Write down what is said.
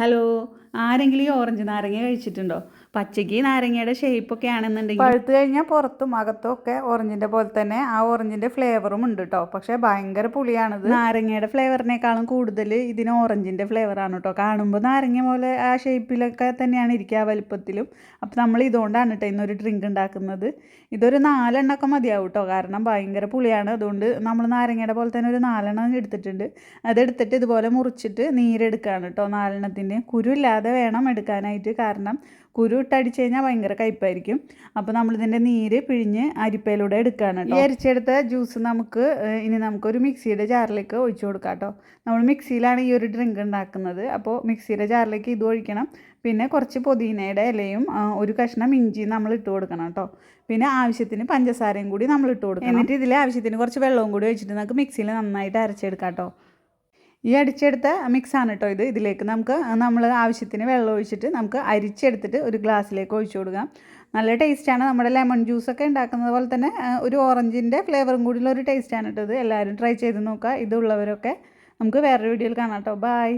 Hello ആരെങ്കിലും ഈ orange നാരങ്ങ കഴിച്ചിട്ടുണ്ടോ? പച്ചയ്ക്ക് നാരങ്ങയുടെ ഷേപ്പ് ഒക്കെ ആണെന്നുണ്ടെങ്കിൽ പഴുത്തു കഴിഞ്ഞാൽ പുറത്തും അകത്തും ഒക്കെ ഓറഞ്ചിന്റെ പോലെ തന്നെ ആ ഓറഞ്ചിന്റെ ഫ്ലേവറും ഉണ്ട് കേട്ടോ പക്ഷേ ഭയങ്കര പുളിയാണിത്. നാരങ്ങയുടെ ഫ്ലേവറിനേക്കാളും കൂടുതൽ ഇതിന് ഫ്ലേവർ ആണ് കേട്ടോ കാണുമ്പോൾ നാരങ്ങ പോലെ ആ ഷേപ്പിലൊക്കെ തന്നെയാണ് ഇരിക്കുക ആ വലിപ്പത്തിലും. അപ്പോൾ നമ്മൾ ഇതുകൊണ്ടാണ് കേട്ടോ ഇന്നൊരു ഡ്രിങ്ക് ഉണ്ടാക്കുന്നത്. ഇതൊരു നാലെണ്ണമൊക്കെ മതിയാവും കേട്ടോ കാരണം ഭയങ്കര പുളിയാണ്. അതുകൊണ്ട് നമ്മൾ നാരങ്ങയുടെ പോലെ തന്നെ ഒരു നാലെണ്ണം എടുത്തിട്ടുണ്ട്. അതെടുത്തിട്ട് ഇതുപോലെ മുറിച്ചിട്ട് നീരെടുക്കുകയാണ് കേട്ടോ നാലെണ്ണത്തിന്റെ കുരു ഇല്ലാതെ വേണം എടുക്കാനായിട്ട്. കാരണം കുരു ഇട്ടടിച്ച് കഴിഞ്ഞാൽ ഭയങ്കര കയ്പ്പായിരിക്കും അപ്പോൾ നമ്മളിതിന്റെ നീര് പിഴിഞ്ഞ് അരിപ്പയിലൂടെ എടുക്കുകയാണ് കേട്ടോ. ഈ അരിച്ചെടുത്ത ജ്യൂസ് നമുക്ക് ഇനി നമുക്കൊരു മിക്സിയുടെ ജാറിലേക്ക് ഒഴിച്ചു കൊടുക്കാം കേട്ടോ. നമ്മൾ മിക്സിയിലാണ് ഈ ഒരു ഡ്രിങ്ക് ഉണ്ടാക്കുന്നത്. അപ്പോൾ മിക്സിയുടെ ജാറിലേക്ക് ഇത് ഒഴിക്കണം. പിന്നെ കുറച്ച് പുതിനയുടെ ഇലയും ഒരു കഷ്ണം ഇഞ്ചി നമ്മൾ ഇട്ട് കൊടുക്കണം കേട്ടോ. പിന്നെ ആവശ്യത്തിന് പഞ്ചസാരയും കൂടി നമ്മൾ ഇട്ട് കൊടുക്കണം. എന്നിട്ട് ഇതിൽ ആവശ്യത്തിന് കുറച്ച് വെള്ളവും കൂടി ഒഴിച്ചിട്ട് നമുക്ക് മിക്സിയിൽ നന്നായിട്ട് അരച്ചെടുക്കാം കേട്ടോ. ഈ അടിച്ചെടുത്ത മിക്സാണ് കേട്ടോ ഇത്. ഇതിലേക്ക് നമുക്ക് നമ്മൾ ആവശ്യത്തിന് വെള്ളം ഒഴിച്ചിട്ട് നമുക്ക് അരിച്ചെടുത്തിട്ട് ഒരു ഗ്ലാസ്സിലേക്ക് ഒഴിച്ചു കൊടുക്കാം. നല്ല ടേസ്റ്റാണ് നമ്മുടെ ലെമൺ ജ്യൂസൊക്കെ ഉണ്ടാക്കുന്നത് പോലെ തന്നെ ഒരു ഓറഞ്ചിന്റെ ഫ്ലേവറും കൂടിയുള്ള ഒരു ടേസ്റ്റാണ് കേട്ടോ ഇത്. എല്ലാവരും ട്രൈ ചെയ്ത് നോക്കുക. ഇതുള്ളവരൊക്കെ നമുക്ക് വേറൊരു വീഡിയോയിൽ കാണാം കേട്ടോ ബായ്